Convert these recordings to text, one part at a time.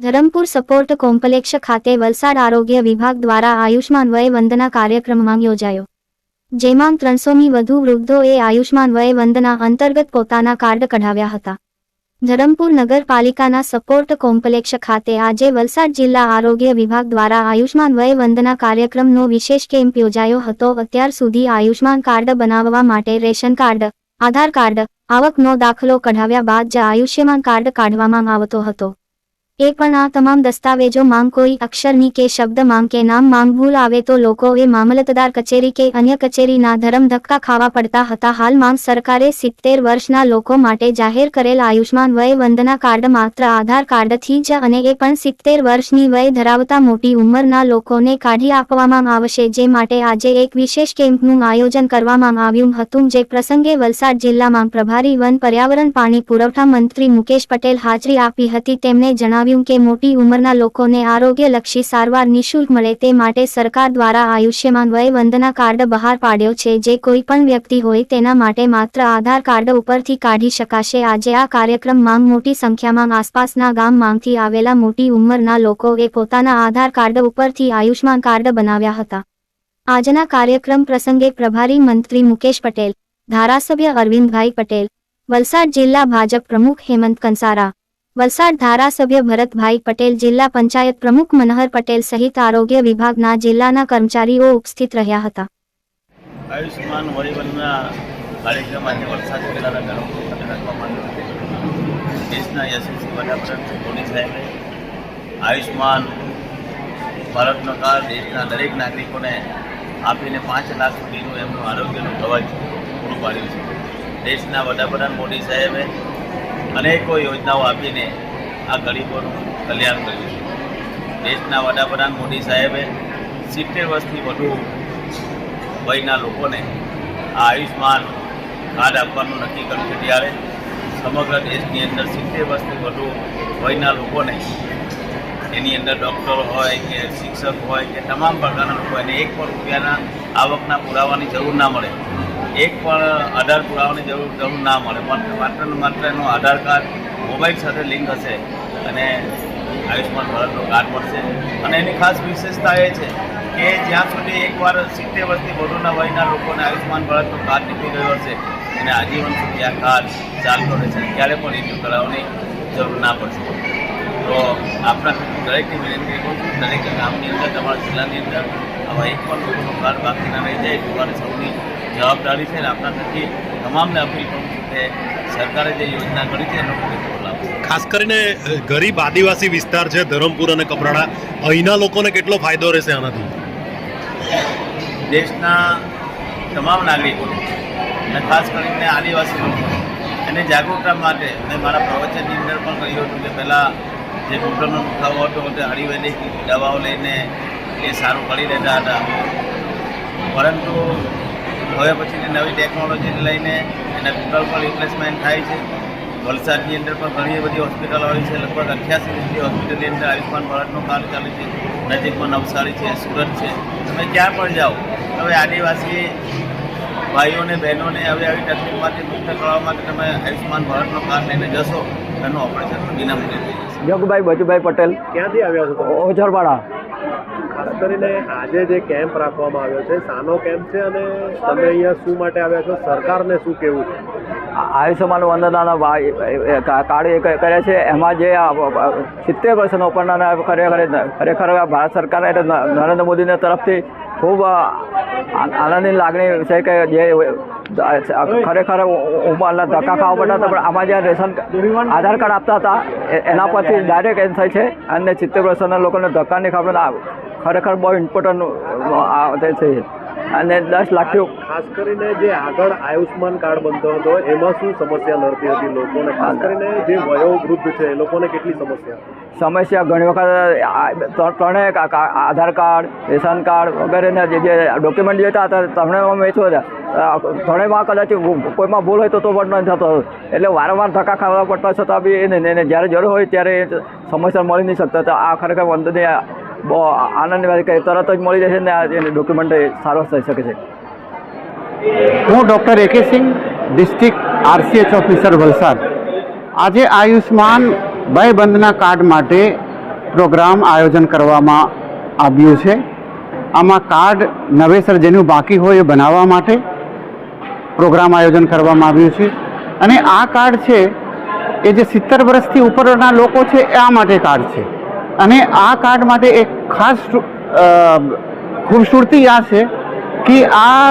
Dharampur support complex ખાતે વલસાડ આરોગ્ય વિભાગ દ્વારા આયુષ્માન વય વંદના કાર્યક્રમમાં યોજાયો. જેમાં ત્રણસોમી વધુ વૃદ્ધોએ આયુષ્માન વય વંદના અંતર્ગત પોતાના કાર્ડ કઢાવ્યા હતા. ધરમપુર નગરપાલિકાના સપોર્ટ કોમ્પ્લેક્ષ ખાતે આજે વલસાડ જિલ્લા આરોગ્ય વિભાગ દ્વારા આયુષ્માન વય વંદના કાર્યક્રમનો વિશેષ કેમ્પ યોજાયો હતો. અત્યાર સુધી આયુષ્માન કાર્ડ બનાવવા માટે રેશન કાર્ડ, આધાર કાર્ડ, આવકનો દાખલો કઢાવ્યા બાદ જ આયુષ્યમાન કાર્ડ કાઢવામાં આવતો હતો. એ પણ આ તમામ દસ્તાવેજો માંગ કોઈ અક્ષરની કે શબ્દ માંગ કે નામ માંગ ભૂલ આવે તો લોકોએ મામલતદાર કચેરી કે અન્ય કચેરીના ધરમ ધક્કા ખાવા પડતા હતા. હાલ માંગ સરકારે સિત્તેર વર્ષના લોકો માટે જાહેર કરેલ આયુષ્માન વય વંદના કાર્ડ માત્ર આધાર કાર્ડથી જ અને એ પણ સિત્તેર વર્ષની વય ધરાવતા મોટી ઉંમરના લોકોને કાઢી આપવામાં આવશે. જે માટે આજે એક વિશેષ કેમ્પનું આયોજન કરવામાં આવ્યું હતું. જે પ્રસંગે વલસાડ જિલ્લામાં પ્રભારી વન પર્યાવરણ પાણી પુરવઠા મંત્રી મુકેશ પટેલ હાજરી આપી હતી. તેમણે જણાવ્યું કે મોટી ઉંમરના લોકોને આરોગ્યલક્ષી સારવાર નિઃશુલ્ક મળે તે માટે સરકાર દ્વારા આયુષ્યમાન વય વંદના કાર્ડ બહાર પાડ્યો છે. જે કોઈ પણ વ્યક્તિ હોય તેના માટે માત્ર આધાર કાર્ડ ઉપરથી કાઢી શકાશે. આજે આ કાર્યક્રમમાં મોટી સંખ્યામાં આસપાસના ગામમાંથી આવેલા મોટી ઉંમરના લોકોએ પોતાના આધાર કાર્ડ ઉપરથી આયુષ્યમાન કાર્ડ બનાવ્યા હતા. આજના કાર્યક્રમ પ્રસંગે પ્રભારી મંત્રી મુકેશ પટેલ, ધારાસભ્ય અરવિંદભાઈ પટેલ, વલસાડ જિલ્લા ભાજપ પ્રમુખ હેમંત કંસારા વલસાડ ધારાસભ્ય ભરતભાઈ પટેલ, જિલ્લા પંચાયત પ્રમુખ મનહર પટેલ સહિત આરોગ્ય વિભાગના જિલ્લાના કર્મચારીઓ ઉપસ્થિત રહ્યા હતા. આયુષ્યમાન ભારતનો કાર્ડ દેશના દરેક નાગરિકોને આપીને પાંચ લાખ સુધીનું એમનું આરોગ્યનું કવચ પૂરું પાડ્યું છે. દેશના વડાપ્રધાન મોદી સાહેબે અનેકો યોજનાઓ આપીને આ ગરીબોનું કલ્યાણ કર્યું છે. દેશના વડાપ્રધાન મોદી સાહેબે સિત્તેર વર્ષથી વધુ વયના લોકોને આ આયુષ્માન કાર્ડ આપવાનું નક્કી કર્યું છે. ત્યારે સમગ્ર દેશની અંદર સિત્તેર વર્ષથી વધુ વયના લોકોને એની અંદર ડૉક્ટર હોય કે શિક્ષક હોય કે તમામ પ્રકારના લોકો એને એક પણ રૂપિયાના આવકના પુરાવાની જરૂર ના મળે. એક પણ આધાર પુરાવાની જરૂર જરૂર ના મળે. પણ માત્ર ને માત્ર એનું આધાર કાર્ડ, મોબાઈલ સાથે લિંક હશે અને આયુષ્માન ભારતનો કાર્ડ મળશે. અને એની ખાસ વિશેષતા એ છે કે જ્યાં સુધી એકવાર સિત્તેર વર્ષથી વધુના વયના લોકોને આયુષ્માન ભારતનો કાર્ડ નીકળી ગયો હશે એને આજીવન સુધી આ કાર્ડ ચાલતો રહેશે ક્યારે પણ રિન્યૂ કરાવવાની જરૂર ના પડશે. તો આપણા દરેકની વિનંતી કરું છું, દરેક ગામની અંદર, તમારા જિલ્લાની અંદર આવા એક પણ લોકોનું કાર્ડ બાકી ના રહી જાય તમારી સૌની જવાબદારી છે અને આપણા થકી તમામને અપીલ કરું છું કે સરકારે જે યોજના કરી છે એનો પૂરેપૂરો લાભ ખાસ કરીને ગરીબ આદિવાસી વિસ્તાર છે ધરમપુર અને કપરાડા અહીંના લોકોને કેટલો ફાયદો રહેશે આનાથી? દેશના તમામ નાગરિકો અને ખાસ કરીને આદિવાસી લોકો એને જાગૃતતા માટે મેં મારા પ્રવચનની અંદર પણ કહ્યું હતું કે પહેલાં જે ઘૂંટણનો દુખાવો હતો તે આયુર્વેદિક દવાઓ લઈને એ સારું કરી દેતા હતા. પરંતુ હવે પછીની નવી ટેકનોલોજીને લઈને એના ઘૂંટણ પણ રિપ્લેસમેન્ટ થાય છે. વલસાડની અંદર પણ ઘણી બધી હોસ્પિટલો આવી છે. લગભગ અઠ્યાસી જેટલી હોસ્પિટલની અંદર આયુષ્માન ભારતનું કાર્ડ ચાલે છે. નજીકમાં નવસારી છે સુરત છે. તમે ક્યાં પણ જાઓ હવે આદિવાસી ભાઈઓને બહેનોને હવે આવી તકલીફમાંથી મુક્ત કરવા માટે તમે આયુષ્માન ભારતનો કાર્ડ લઈને જશો એનું ઓપરેશન વિનામૂલ્યે થઈ જશે જગુભાઈ બચુભાઈ પટેલ. ક્યાંથી આવ્યા છો ઓઝરવાડા કરીને આજે જે કેમ્પ રાખવામાં આવ્યો છે સાનો કેમ્પ છે અને તમે અહીંયા શું માટે આવ્યા છો? સરકારને શું કહેવું છે? આયુષ્યમાન વંદનાના કાર્ડ કરે છે. એમાં જે સિત્તેર વર્ષના ઉપરના ખરેખર ખરેખર ભારત સરકાર એટલે નરેન્દ્ર મોદીના તરફથી ખૂબ આનંદની લાગણી છે કે જે ખરેખર ઉંમરના ધક્કા ખાવા પડતા હતા, પણ આમાં જે રેશન આધાર કાર્ડ આપતા હતા એના પરથી ડાયરેક્ટ એમ થાય છે. અને સિત્તેર વર્ષના લોકોને ધક્કા નહીં ખાવા ખરેખર બહુ ઇમ્પોર્ટન્ટ છે. અને દસ લાખથી ખાસ કરીને જે આગળ આયુષ્માન કાર્ડ બનતો હતો એમાં શું સમસ્યા નડતી હતી લોકોને? ખાસ કરીને જે વયોવૃદ્ધ છે એ લોકોને કેટલી સમસ્યા? સમસ્યા ઘણી વખત ત્રણેય આધાર કાર્ડ રેશન કાર્ડ વગેરેના જે જે ડોક્યુમેન્ટ જોતા હતા ત્રણેયમાં વેચવો હતા. ત્રણેયમાં કદાચ કોઈમાં ભૂલ હોય તો તો પણ નથી થતો. એટલે વારંવાર ધક્કા ખાવા પડતા છતાં બી એને જ્યારે જરૂર હોય ત્યારે એ સમયસર મળી નહીં શકતા. તો આ ખરેખર વંદનીય બહુ આનંદની વાત કે તરત જ મળી જશે ને આ ડોક્યુમેન્ટ સારો થઈ શકે છે. હું doctor A K Singh, district RCH officer Valsad. આજે આયુષ્માન ભય બંધના કાર્ડ માટે પ્રોગ્રામ આયોજન કરવામાં આવ્યું છે. આમાં કાર્ડ નવેસર જેનું બાકી હોય એ બનાવવા માટે પ્રોગ્રામ આયોજન કરવામાં આવ્યું છે. અને આ કાર્ડ છે, એ જે સિત્તેર વર્ષથી ઉપરના લોકો છે, એ આ માટે કાર્ડ છે. અને આ કાર્ડ માટે એક ખાસ ખૂબસૂરતી આ છે કે આ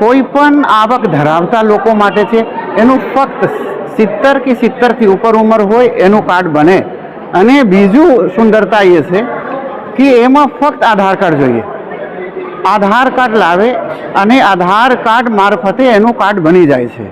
કોઈ પણ આવક ધરાવતા લોકો માટે છે, એનું ફક્ત સિત્તેર કે સિત્તેરથી ઉપર ઉંમર હોય એનું કાર્ડ બને. અને બીજું સુંદરતા એ છે કે એમાં ફક્ત આધાર કાર્ડ જોઈએ. આધાર કાર્ડ લાવે અને આધાર કાર્ડ મારફતે એનું કાર્ડ બની જાય છે.